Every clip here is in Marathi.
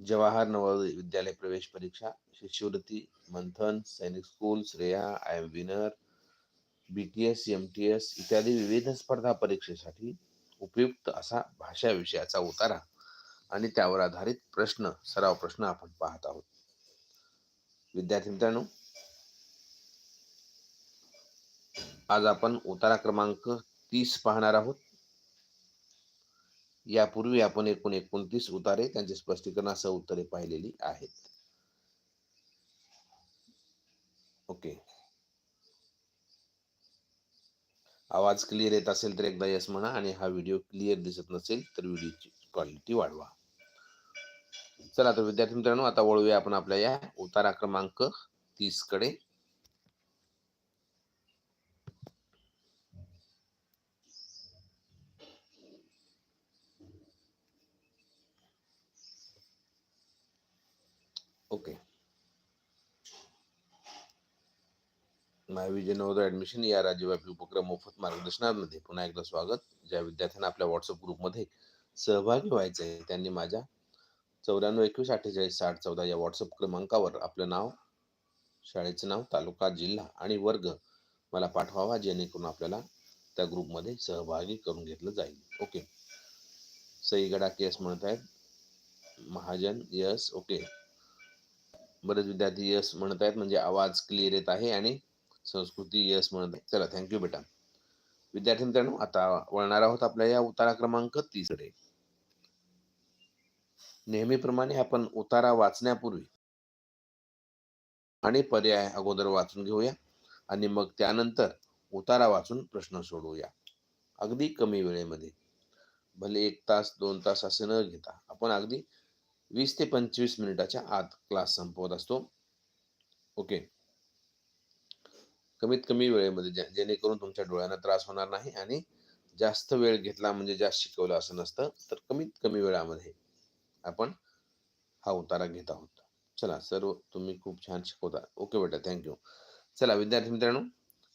जवाहर नवोदय विद्यालय प्रवेश परीक्षा शिष्यवृत्ती Manthan Sainik school Shreya I M winner B T S M T S इत्यादी विविध स्पर्धा परीक्षेसाठी उपयुक्त असा भाषा विषयाचा उतारा आणि त्यावर आधारित प्रश्न सराव प्रश्न आपण पाहत आहोत. विद्यार्थी मित्रांनो आज आपण उतारा क्रमांक तीस पाहणार आहोत. यापूर्वी आपण एकूण एकोणतीस उतारे त्यांचे स्पष्टीकरणासह उत्तरे पाहिलेली आहेत. ओके. आवाज क्लिअर येत असेल तर एकदा यस म्हणा आणि हा व्हिडिओ क्लिअर दिसत नसेल तर व्हिडिओची क्वालिटी वाढवा. चला तर विद्यार्थी मित्रांनो आता वळूया आपण आपल्या या उतारा क्रमांक तीसकडे ओके. महाविजय नवोदय ऍडमिशन या राज्यव्यापी उपक्रम मोफत मार्गदर्शनामध्ये पुन्हा एकदा स्वागत. ज्या विद्यार्थ्यांना आपल्या व्हॉट्सअप ग्रुपमध्ये सहभागी व्हायचं आहे त्यांनी माझ्या चौऱ्याण्णव एकवीस अठ्ठेचाळीस साठ चौदा या व्हॉट्सअप क्रमांकावर आपलं नाव शाळेचं नाव तालुका जिल्हा आणि वर्ग मला पाठवावा जेणेकरून आपल्याला त्या ग्रुपमध्ये सहभागी करून घेतलं जाईल. ओके. सईगडा केस म्हणत आहेत महाजन यस ओके बरेच विद्यार्थी यस म्हणत आहेत म्हणजे आवाज क्लिअर येत आहे आणि संस्कृती यस म्हणत आहे. चला थँक्यू बेटा. विद्यार्थी मित्रांनो आता वळणार आहोत आपल्या या उतारा क्रमांक तीसकडे नेहमीप्रमाणे आपण उतारा वाचण्यापूर्वी आणि पर्याय अगोदर वाचून घेऊया आणि मग त्यानंतर उतारा वाचून प्रश्न सोडवूया. अगदी कमी वेळेमध्ये. भले एक तास दोन तास असे न घेता. आपण अगदी वीस ते पंचवीस मिनिटाच्या आत क्लास संपवत असतो. ओके कमीत कमी वेळेमध्ये जे- जेणेकरून तुमच्या डोळ्यांना त्रास होणार नाही आणि जास्त वेळ घेतला म्हणजे जास्त शिकवलं असं नसतं तर कमीत कमी वेळामध्ये आपण हा उतारा घेत आहोत. चला सर्व तुम्ही खूप छान शिकवता. ओके बेटा थँक्यू चला विद्यार्थी मित्रांनो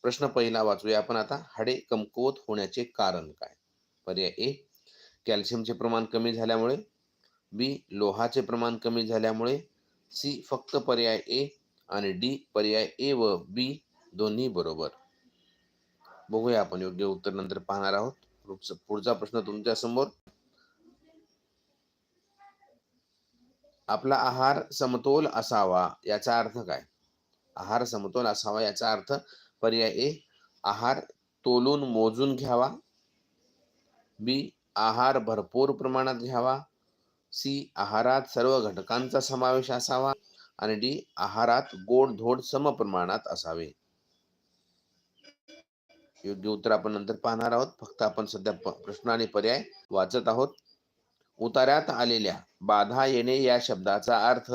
प्रश्न पहिला वाचूया आपण आता. हाडे कमकुवत होण्याचे कारण काय? पर्याय ए कॅल्शियमचे प्रमाण कमी झाल्यामुळे बी लोहाचे प्रमाण कमी झाल्यामुळे सी फक्त पर्याय ए आणि डी पर्याय ए व बी दोन्ही बरोबर. बघूया आपण योग्य उत्तर नंतर पाहणार आहोत. पुढचा- प्रश्न तुमच्यासमोर. आपला आहार समतोल असावा याचा अर्थ काय? आहार समतोल असावा याचा अर्थ पर्याय ए आहार तोलून मोजून घ्यावा. बी आहार भरपूर प्रमाणात घ्यावा. सी आहारात सर्व घटकांचा समावेश असावा आणि डी आहारात गोड धोड समप्रमाणात असावे. योग्य उत्तर आपण नंतर पाहणार आहोत. फक्त आपण सध्या प्रश्न आणि पर्याय वाचत आहोत. उतार्यात आलेल्या बाधा येणे या शब्दाचा अर्थ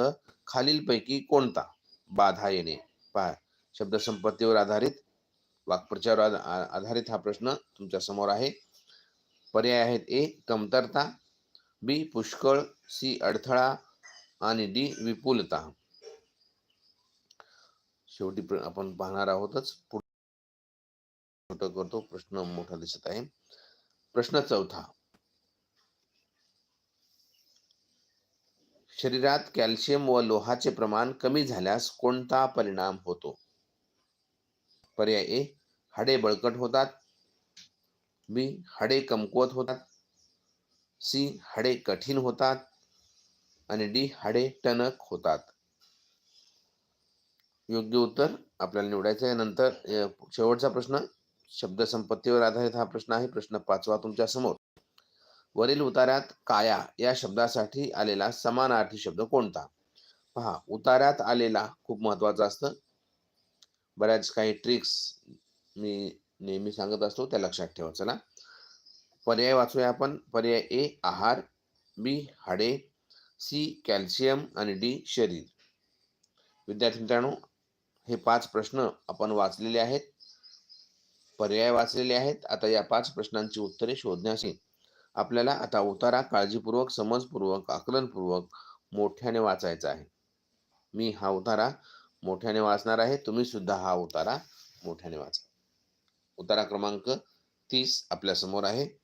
खालीलपैकी कोणता? बाधा येणे. पहा शब्दसंपत्तीवर आधारित वाक्प्रचार आधारित हा प्रश्न तुमच्यासमोर आहे. पर्याय आहेत ए कमतरता बी पुष्कळ सी अडथळा आणि डी विपुलता. शेवटी आपण पाहणार आहोतच करतो. प्रश्न मोठा दिसत आहे. प्रश्न चौथा. शरीरात कॅल्शियम व लोहाचे प्रमाण कमी झाल्यास कोणता परिणाम होतो? पर्याय ए. हाडे बळकट होतात. बी. हाडे कमकुवत होतात. सी हाडे कठीण होतात आणि डी हाडे टणक होतात. योग्य उत्तर आपल्याला निवडायचं आहे नंतर शेवटचा प्रश्न शब्दसंपत्तीवर आधारित हा प्रश्न आहे. प्रश्न पाचवा तुमच्यासमोर. वरील उतार्यात काया या शब्दासाठी आलेला समानार्थी शब्द कोणता? पहा उतार्यात आलेला खूप महत्त्वाचा असतं. बऱ्याच काही ट्रिक्स मी नेहमी सांगत असतो त्या लक्षात ठेवा. चला. पर्याय वाचूया आपण. पर्याय ए आहार बी हाडे सी कॅल्शियम आणि डी शरीर. विद्यार्थी मित्रांनो हे पाच प्रश्न आपण वाचलेले आहेत. पर्याय वाचलेले आहेत. आता या पाच प्रश्नांची उत्तरे शोधण्याशी आपल्याला आता उतारा काळजीपूर्वक समजपूर्वक आकलनपूर्वक मोठ्याने वाचायचा आहे. मी हा उतारा मोठ्याने वाचणार आहे. तुम्ही सुद्धा हा उतारा मोठ्याने वाचा. उतारा क्रमांक तीस आपल्यासमोर आहे.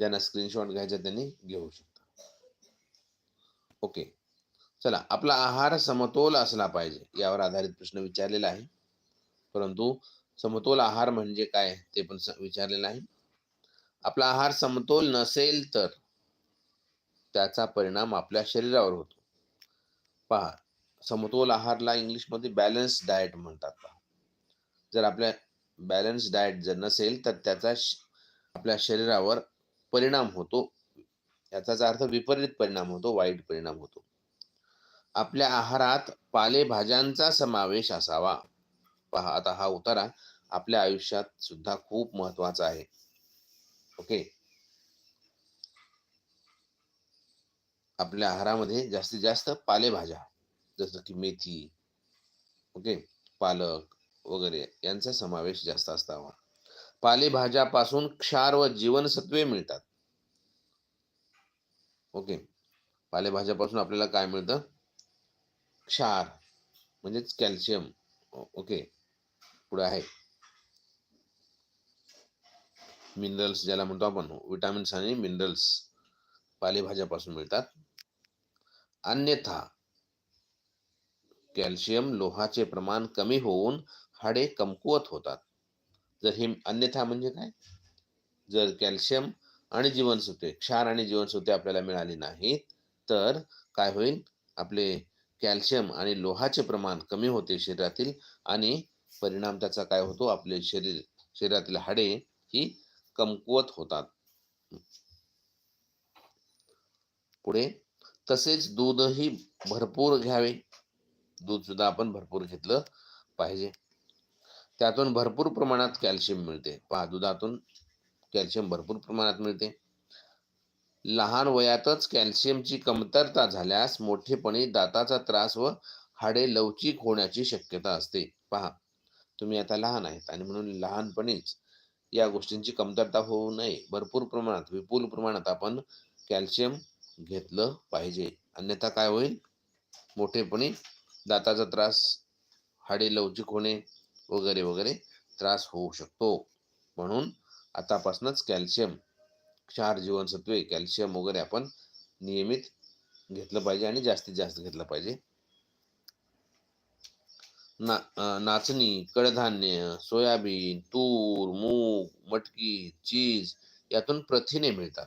ज्यांना स्क्रीनशॉट घ्यायचा त्यांनी घेऊ शकता. ओके चला आपला आहार समतोल असला पाहिजे यावर आधारित प्रश्न विचारलेला आहे. परंतु समतोल आहार म्हणजे काय ते पण विचारलेलं आहे. आपला आहार समतोल नसेल तर त्याचा परिणाम आपल्या शरीरावर होतो. पहा समतोल आहारला इंग्लिशमध्ये बॅलन्स डाएट म्हणतात पहा. जर आपल्या बॅलन्स डाएट जर नसेल तर त्याचा आपल्या शरीरावर परिणाम होतो. याचाच अर्थ विपरीत परिणाम होतो वाईट परिणाम होतो. आपल्या आहारात पालेभाज्यांचा समावेश असावा. पहा आता हा उतारा आपल्या आयुष्यात सुद्धा खूप महत्त्वाचा आहे. ओके? आपल्या आहारामध्ये जास्तीत जास्त पालेभाज्या जसं की मेथी ओके? पालक वगैरे यांचा समावेश जास्त असावा. पालेभाज्यापासून क्षार व जीवनसत्वे मिळतात. ओके. पालेभाज्यापासून आपल्याला काय मिळतं? क्षार म्हणजेच कॅल्शियम. ओके. पुढे आहे. मिनरल्स ज्याला म्हणतो आपण विटामिन्स आणि मिनरल्स पालेभाज्यापासून मिळतात. अन्यथा कॅल्शियम लोहाचे प्रमाण कमी होऊन हाडे कमकुवत होतात. जर हे अन्यथा म्हणजे काय? जर कॅल्शियम आणि जीवनसत्वे क्षार आणि जीवनसत्वे आपल्याला मिळाली नाहीत तर काय होईल? आपले कॅल्शियम आणि लोहाचे प्रमाण कमी होते शरीरातील आणि परिणाम त्याचा काय होतो? आपले शरीर शरीरातील हाडे ही कमकुवत होतात. पुढे तसेच दूधही भरपूर घ्यावे. दूध सुद्धा आपण भरपूर घेतलं पाहिजे. त्यातून भरपूर प्रमाणात कॅल्शियम मिळते. पहा दुधातून कॅल्शियम भरपूर प्रमाणात मिळते. लहान वयातच कॅल्शियमची कमतरता झाल्यास मोठेपणी दाताचा त्रास व हाडे लवचिक होण्याची शक्यता असते. पहा तुम्ही आता लहान आहेत आणि म्हणून लहानपणीच या गोष्टींची कमतरता होऊ नये. भरपूर प्रमाणात विपुल प्रमाणात आपण कॅल्शियम घेतलं पाहिजे. अन्यथा काय होईल? मोठेपणी दाताचा त्रास हाडे लवचिक होणे वगैरे वगैरे त्रास होऊ शकतो. म्हणून आतापासूनच कॅल्शियम क्षार जीवनसत्वे कॅल्शियम वगैरे आपण नियमित घेतलं पाहिजे आणि जास्तीत जास्त घेतलं पाहिजे. ना नाचणी कडधान्य सोयाबीन तूर मूग मटकी चीज यातून प्रथिने मिळतात.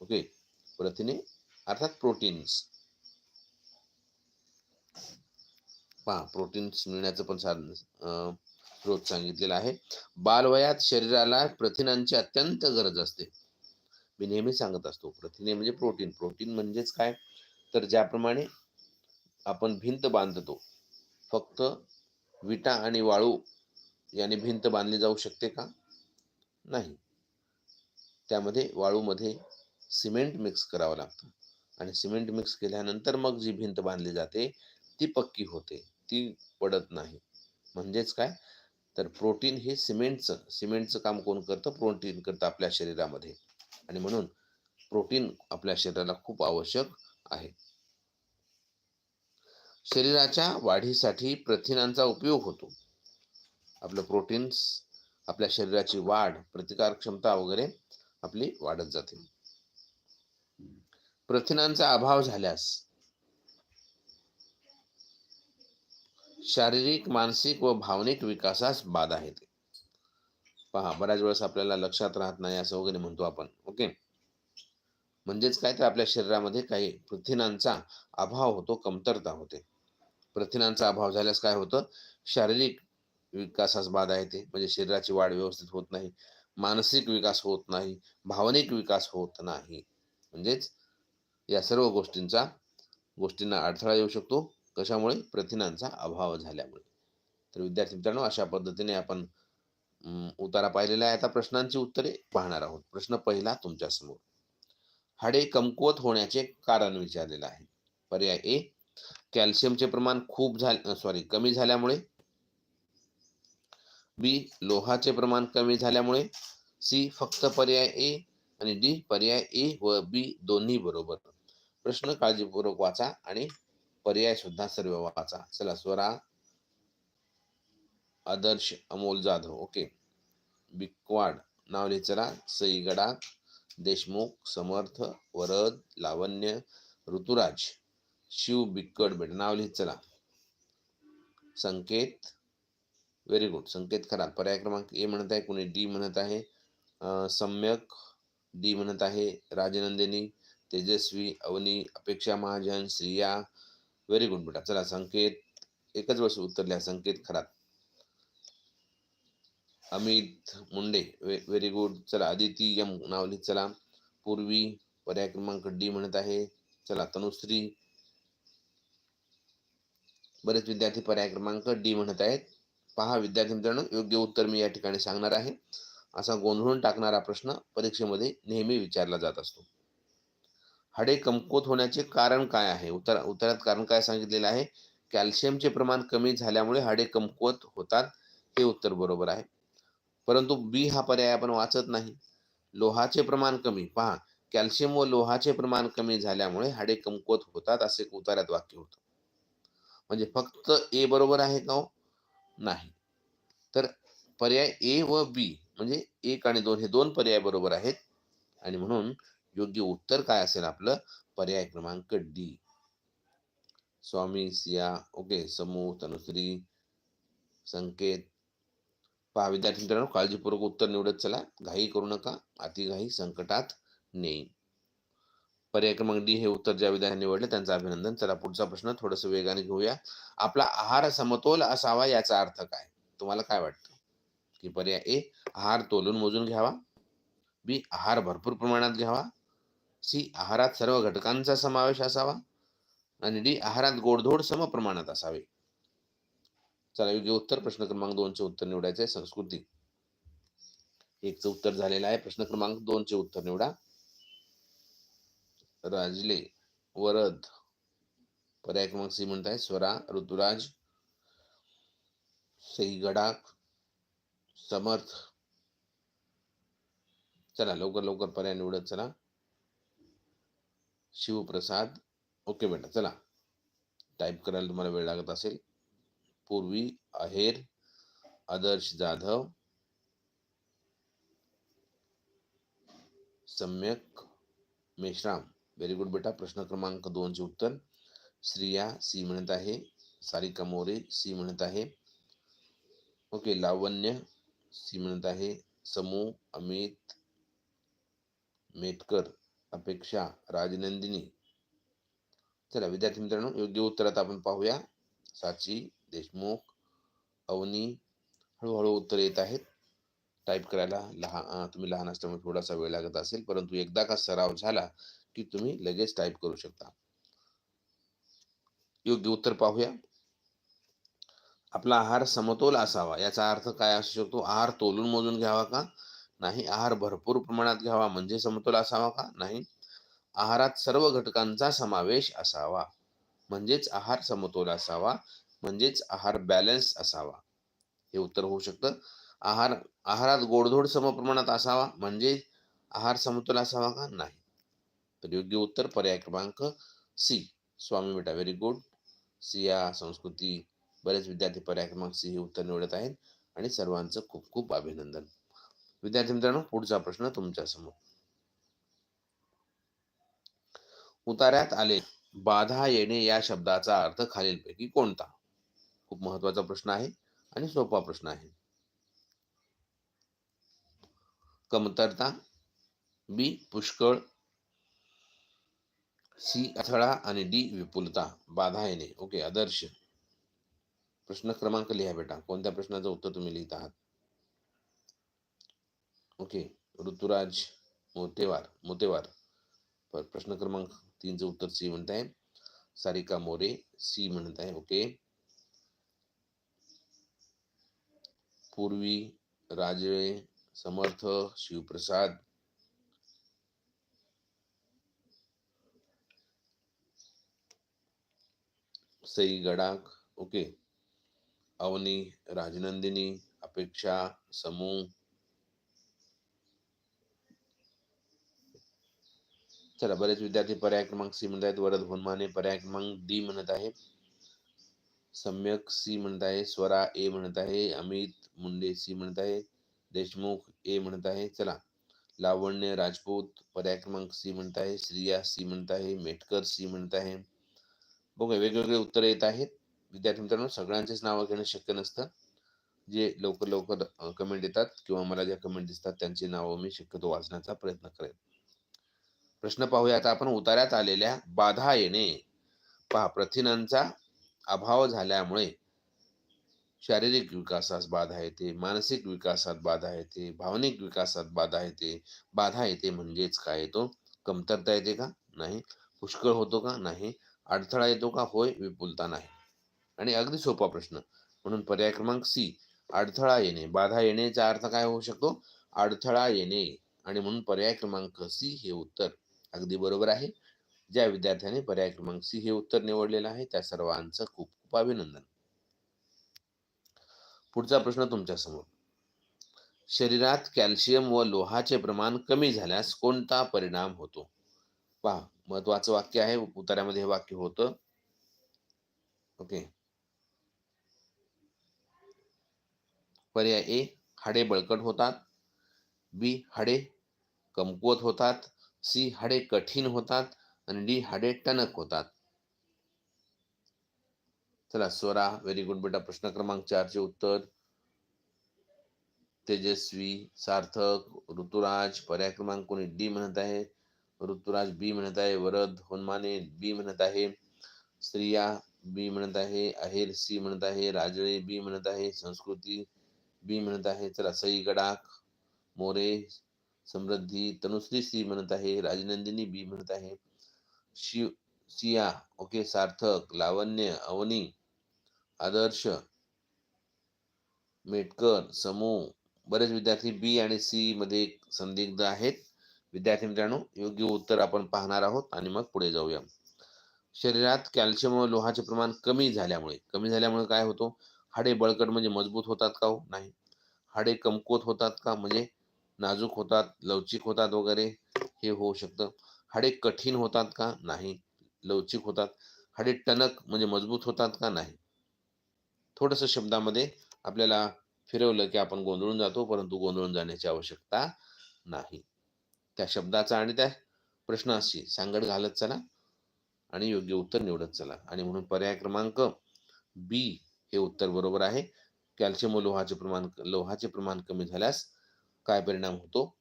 ओके? प्रथिने अर्थात प्रोटीन्स. पहा प्रोटीन्स मिळण्याचं पण साधन स्रोत सांगितलेलं आहे. बालवयात शरीराला प्रथिनांची अत्यंत गरज असते. मी नेहमी सांगत असतो प्रथिने म्हणजे प्रोटीन. प्रोटीन म्हणजेच काय? तर ज्याप्रमाणे आपण भिंत बांधतो फक्त विटा आणि वाळू याने भिंत बांधली जाऊ शकते का? नाही. त्यामध्ये वाळूमध्ये सिमेंट मिक्स करावं लागतं. आणि सिमेंट मिक्स केल्यानंतर मग जी भिंत बांधली जाते ती पक्की होते. ती पडत नाही. म्हणजेच काय? तर प्रोटीन हे सिमेंटचं सिमेंटचं काम कोण करतं? प्रोटीन करतं आपल्या शरीरामध्ये. आणि म्हणून प्रोटीन आपल्या शरीराला खूप आवश्यक आहे. शरीराच्या वाढीसाठी प्रथिनांचा उपयोग होतो. आपलं प्रोटीन्स आपल्या शरीराची वाढ प्रतिकार क्षमता वगैरे आपली वाढत जाते. प्रथिनांचा अभाव झाल्यास शारीरिक मानसिक व भावनिक विकासास बाधा येते. पहा बऱ्याच वेळेस आपल्याला लक्षात राहत नाही असं वगैरे म्हणतो आपण ओके? म्हणजेच काय तर आपल्या शरीरामध्ये काही प्रथिनांचा अभाव होतो कमतरता होते. प्रथिनांचा अभाव झाल्यास काय होतं? शारीरिक विकासास बाधा येते. म्हणजे शरीराची वाढ व्यवस्थित होत नाही मानसिक विकास होत नाही भावनिक विकास होत नाही. म्हणजेच या सर्व गोष्टींचा गोष्टींना अडथळा येऊ शकतो. कशामुळे? प्रथिनांचा अभाव झाल्यामुळे. तर विद्यार्थी मित्रांनो अशा पद्धतीने आपण उतारा पाहिलेला आहे. आता प्रश्नांची उत्तरे पाहणार आहोत. प्रश्न पहिला तुमच्यासमोर हाडे कमकुवत होण्याचे कारण विचारलेलं आहे. पर्याय ए कॅल्शियमचे प्रमाण खूप झाले सॉरी कमी झाल्यामुळे. बी लोहाचे प्रमाण कमी झाल्यामुळे. सी फक्त पर्याय ए आणि डी पर्याय ए व बी दोन्ही बरोबर. प्रश्न काळजीपूर्वक वाचा आणि पर्याय सुद्धा सर्व वाचा चला स्वरा. आदर्श अमोल जाधव. ओके. बिकवाड. नाव लिहित चला. सई गडाख देशमुख समर्थ वरद लावण्य ऋतुराज. शिव बिक्कड बेट. नाव लिहित चला. संकेत. व्हेरी गुड संकेत खरा. पर्याय क्रमांक ए म्हणत आहे कोणी डी म्हणत आहे सम्यक. डी म्हणत आहे राजनंदिनी तेजस्वी अवनी अपेक्षा महाजन श्रिया व्हेरी गुड बेटा चला संकेत. एकच वर्ष उत्तर संकेत खरात. अमित मुंडे वे व्हेरी गुड चला आदिती यम नावली चला. पूर्वी पर्याय क्रमांक डी म्हणत आहे. चला तनुश्री. बरेच विद्यार्थी पर्याय क्रमांक डी म्हणत आहेत. पहा विद्यार्थी मित्रांनो योग्य उत्तर मी या ठिकाणी सांगणार आहे. असा गोंधळून टाकणारा प्रश्न परीक्षेमध्ये नेहमी विचारला जात असतो. हाडे कमकुवत होण्याचे कारण काय आहे? उत्तर उत्तरात कारण काय सांगितलेलं आहे? कॅल्शियमचे प्रमाण कमी झाल्यामुळे हाडे कमकुवत होतात हे उत्तर बरोबर आहे. परंतु बी हा पर्याय आपण वाचत नाही. लोहाचे प्रमाण कमी. पहा कॅल्शियम व लोहाचे प्रमाण कमी झाल्यामुळे हाडे कमकुवत होतात असे उतारात वाक्य होतं. म्हणजे फक्त ए बरोबर आहे का हो? नाही. तर पर्याय ए व बी म्हणजे एक आणि दोन हे दोन पर्याय बरोबर आहेत. आणि म्हणून योग्य उत्तर काय असेल आपलं? पर्याय क्रमांक डी. स्वामी सिया ओके समूह तनुश्री संकेत. पहा विद्यार्थी मित्रांनो काळजीपूर्वक उत्तर निवडत चला. घाई करू नका. अतिघाई संकटात नेई. पर्याय क्रमांक डी हे उत्तर ज्या विद्यार्थ्यांनी निवडले त्यांचं अभिनंदन. चला पुढचा प्रश्न थोडस वेगाने घेऊया. आपला आहार समतोल असावा याचा अर्थ काय? तुम्हाला काय वाटतं? की पर्याय ए आहार तोलून मोजून घ्यावा. बी आहार भरपूर प्रमाणात घ्यावा. सी आहारात सर्व घटकांचा समावेश असावा आणि डी आहारात गोडधोड सम प्रमाणात असावे. चला योग्य उत्तर प्रश्न क्रमांक दोनचे उत्तर निवडायचे संस्कृती. एकचं उत्तर झालेलं आहे. प्रश्न क्रमांक दोनचे उत्तर निवडा. राजले वरद. पर्याय क्रमांक सी म्हणताय. स्वरा ऋतुराज सई गडाख समर्थ. चला लवकर लवकर पर्याय निवडत चला. शिवप्रसाद ओके बेटा, चला. टाईप करायला तुम्हाला वेळ लागत असेल. पूर्वी आहेर आदर्श जाधव, सम्यक, मेश्राम. व्हेरी गुड बेटा, प्रश्न क्रमांक दोनचे उत्तर. श्रिया सी म्हणत आहे. सारिका मोरे, सी म्हणत आहे. ओके, लावण्य, सी म्हणत आहे. समूह अमित, मेटकर. अपेक्षा राजनंदिनी. चला विद्यार्थी मित्रांनो योग्य उत्तरात आपण पाहूया. साची देशमुख अवनी हळूहळू उत्तर येत आहेत. टाईप करायला लहान तुम्ही लहान असल्यामुळे थोडासा वेळ लागत असेल परंतु एकदा का सराव झाला की तुम्ही लगेच टाईप करू शकता. योग्य उत्तर पाहूया. आपला आहार समतोल असावा याचा अर्थ काय असू शकतो? आहार तोलून मोजून घ्यावा का? नाही आहार भरपूर प्रमाणात घ्यावा म्हणजे समतोल असावा का? नाही. आहारात सर्व घटकांचा समावेश असावा. म्हणजेच आहार समतोल असावा म्हणजेच आहार बॅलन्स असावा. हे उत्तर होऊ शकतं. आहार आहारात गोडधोड समप्रमाणात असावा म्हणजे आहार समतोल असावा का? नाही. तर योग्य उत्तर पर्याय क्रमांक सी. स्वामी बेटा व्हेरी गुड सिया संस्कृती बरेच विद्यार्थी पर्याय क्रमांक सी हे उत्तर निवडत आहेत. आणि सर्वांचं खूप खूप अभिनंदन. विद्यार्थी मित्रांनो पुढचा प्रश्न तुमच्यासमोर. उतार्यात आले बाधा येणे या शब्दाचा अर्थ खालीलपैकी कोणता? खूप महत्त्वाचा प्रश्न आहे आणि सोपा प्रश्न आहे. कमतरता बी पुष्कळ सी अथळा आणि डी विपुलता बाधा येणे. ओके आदर्श. प्रश्न क्रमांक लिहा बेटा. कोणत्या प्रश्नाचं उत्तर तुम्ही लिहित आहात? ओके. ऋतुराज मोतेवार मोतेवार. पर प्रश्न क्रमांक तीनचं उत्तर सी म्हणत आहे सारिका मोरे, सी म्हणत आहे ओके. पूर्वी राजे समर्थ शिवप्रसाद. सई गडाख. ओके. अवनी राजनंदिनी, अपेक्षा, समूह. चला बरेच विद्यार्थी पर्याय क्रमांक सी म्हणत आहेत. वरद होनमाने पर्याय क्रमांक डी म्हणत आहे. सम्यक सी म्हणत आहे. स्वरा ए म्हणत आहे. अमित मुंडे सी म्हणत आहे. देशमुख ए म्हणत आहे. चला लावण्य राजपूत पर्याय क्रमांक सी म्हणत आहे. श्रिया सी म्हणत आहे. मेटकर सी म्हणत आहे. बघा वेगवेगळे उत्तर येत आहेत. विद्यार्थी मित्रांनो सगळ्यांचेच नावं घेणं शक्य नसतं. जे लवकर लवकर कमेंट येतात किंवा मला ज्या कमेंट दिसतात त्यांची नावं मी शक्यतो वाचण्याचा प्रयत्न करेन. प्रश्न पाहूया. आता आपण उतार्यात आलेल्या बाधा येणे पहा प्रथिनांचा अभाव झाल्यामुळे शारीरिक विकासास बाधा येते मानसिक विकासात बाधा येते भावनिक विकासात बाधा येते. बाधा येते म्हणजेच काय येतो? कमतरता येते का? नाही. पुष्कळ होतो का? नाही. अडथळा येतो का? होय विपुलता नाही. आणि अगदी सोपा प्रश्न. म्हणून पर्याय क्रमांक सी अडथळा येणे. बाधा येण्याचा अर्थ काय होऊ शकतो? अडथळा येणे. आणि म्हणून पर्याय क्रमांक सी हे उत्तर. अगदी बरोबर आहे. ज्या विद्यार्थ्याने पर्याय क्रमांक सी हे उत्तर निवडलेलं आहे त्या सर्वांचं खूप खूप अभिनंदन. पुढचा प्रश्न तुमच्यासमोर शरीरात कॅल्शियम व लोहाचे प्रमाण कमी झाल्यास कोणता परिणाम होतो? पहा महत्वाचं वाक्य आहे उत्तरामध्ये हे वाक्य होतं. ओके. पर्याय ए हाडे बळकट होतात. बी हाडे कमकुवत होतात. सी हाडे कठीण होतात आणि डी हाडे टणक होतात. चला, स्वरा व्हेरी गुड बेटा. प्रश्न क्रमांक चारचे उत्तर. तेजस्वी, सार्थक, ऋतुराज. पर्याय क्रमांक कोणी डी म्हणत आहे? ऋतुराज बी म्हणत आहे. वरद, होनमाने बी म्हणत आहे. स्त्रिया बी म्हणत आहे. अहेर सी म्हणत आहे. राजळे बी म्हणत आहे. संस्कृती बी म्हणत आहे. चला, सई गडाख, मोरे समृद्धी तनुश्री सी म्हणत आहे राजनंदिनी बी म्हणत आहे. शिव सिया ओके सार्थक लावण्य अवनी आदर्श मेटकर समूह बरेच विद्यार्थी बी आणि सी मध्ये संदिग्ध आहेत. विद्यार्थी मित्रांनो योग्य उत्तर आपण पाहणार आहोत आणि मग पुढे जाऊया. शरीरात कॅल्शियम व लोहाचे प्रमाण कमी झाल्यामुळे कमी झाल्यामुळे काय होतो? हाडे बळकट म्हणजे मजबूत होतात का हो? नाही. हाडे कमकुवत होतात का? म्हणजे नाजूक होतात लवचिक होतात वगैरे हे होऊ शकतं. हाडे कठीण होतात का? नाही. लवचिक होतात. हाडे टणक म्हणजे मजबूत होतात का? नाही. थोडस शब्दामध्ये आपल्याला फिरवलं की आपण गोंधळून जातो परंतु गोंधळून जाण्याची आवश्यकता नाही. त्या शब्दाचा आणि त्या प्रश्नाशी सांगड घालत चला आणि योग्य उत्तर निवडत चला. आणि म्हणून पर्याय क्रमांक बी हे उत्तर बरोबर आहे. कॅल्शियम व लोहाचे प्रमाण लोहाचे प्रमाण कमी झाल्यास काय परिणाम होतो?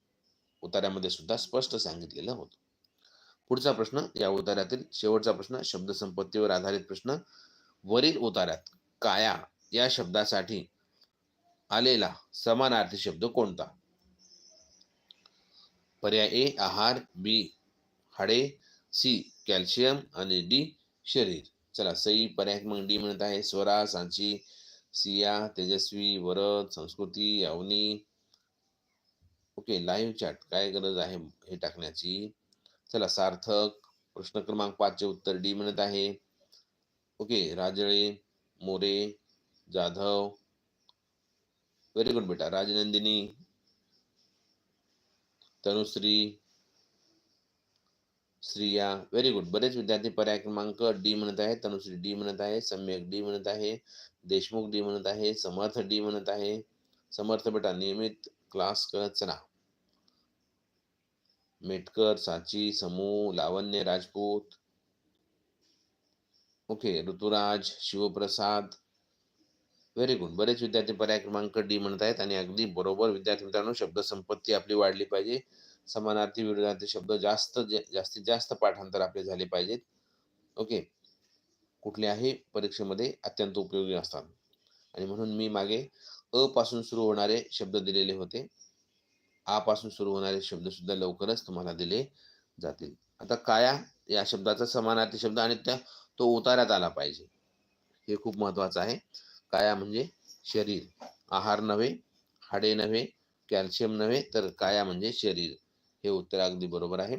उतार्यामध्ये सुद्धा स्पष्ट सांगितलेलं होतं. पुढचा प्रश्न या उतार्यातील शेवटचा प्रश्न शब्दसंपत्तीवर आधारित प्रश्न वरील उतार्यात काया या शब्दासाठी आलेला समानार्थी शब्द कोणता? पर्याय ए आहार बी हाडे सी कॅल्शियम आणि डी शरीर. चला सई पर्याय मग डी म्हणत आहे. स्वरा सांची सिया तेजस्वी वरद संस्कृती अवनी ओके, लाईव्ह चॅट काय गरज आहे हे टाकण्याची? चला, सार्थक, प्रश्न क्रमांक पाचचे उत्तर डी म्हणत आहे. Okay, Rajale, More, Jadhav. Very good बेटा, राजनंदिनी, तनुश्री, श्रिया. व्हेरी गुड बरेच विद्यार्थी पर्याय क्रमांक डी म्हणत आहे तनुश्री डी म्हणत आहे, सम्यक डी म्हणत आहे, देशमुख डी म्हणत आहे, समर्थ डी म्हणत आहे. समर्थ बेटा, नियमित क्लास करत मेटकर साची समूह Lavanya Rajput. Okay Ruturaj Shivprasad. Very good बरेच विद्यार्थी पर्याय क्रमांक डी म्हणत आहेत आणि अगदी बरोबर विद्यार्थी मित्रांनो शब्दसंपत्ती आपली वाढली पाहिजे. समानार्थी विरोधार्थी शब्द जास्त जास्तीत जास्त पाठांतर आपले झाले पाहिजेत. ओके. कुठल्याही परीक्षेमध्ये अत्यंत उपयोगी असतात. आणि म्हणून मी मागे अ पासून सुरू होणारे शब्द दिलेले होते. आ पासून सुरू होणारे शब्द सुद्धा लवकरच तुम्हाला दिले जातील. आता काया या शब्दाचा समानार्थी शब्द आणि त्या तो उतार्यात आला पाहिजे. हे खूप महत्वाचं आहे. काया म्हणजे शरीर. आहार नव्हे हाडे नव्हे कॅल्शियम नव्हे तर काया म्हणजे शरीर. हे उत्तर अगदी बरोबर आहे.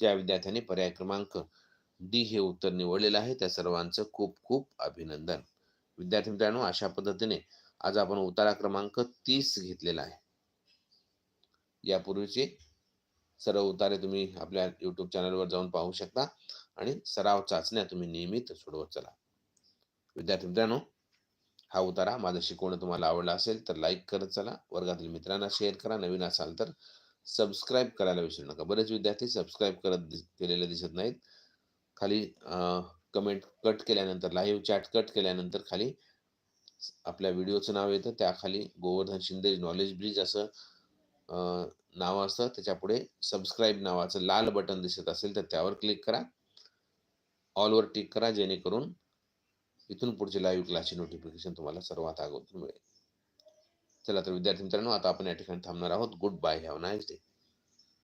ज्या विद्यार्थ्यांनी पर्याय क्रमांक डी हे उत्तर निवडलेलं आहे त्या सर्वांचं खूप खूप अभिनंदन. विद्यार्थी मित्रांनो अशा पद्धतीने आज आपण उतारा क्रमांक तीस घेतलेला आहे. यापूर्वीचे सर्व उतारे तुम्ही आपल्या युट्यूब चॅनलवर जाऊन पाहू शकता आणि सराव चाचण्या तुम्ही नियमित सोडवत चला. विद्यार्थी मित्रांनो हा उतारा माझं शिकवणं तुम्हाला आवडला असेल तर लाईक करत चला. वर्गातील मित्रांना शेअर करा. नवीन असाल तर सबस्क्राईब करायला विसरू नका. बरेच विद्यार्थी सबस्क्राईब करत केलेले दिसत नाहीत. खाली कमेंट कट केल्यानंतर लाईव्ह चॅट कट केल्यानंतर खाली आपल्या व्हिडिओचं नाव येतं त्याखाली गोवर्धन शिंदे नॉलेज ब्रिज असं नाव असतं. त्याच्यापुढे सबस्क्राईब नावाचं लाल बटन दिसत असेल तर त्यावर क्लिक करा. ऑलवर टिक करा जेणेकरून इथून पुढचे लाईव्ह क्लासची नोटिफिकेशन तुम्हाला सर्वात अगोदर मिळेल. चला तर विद्यार्थी मित्रांनो आता आपण या ठिकाणी थांबणार आहोत. Good bye have nice day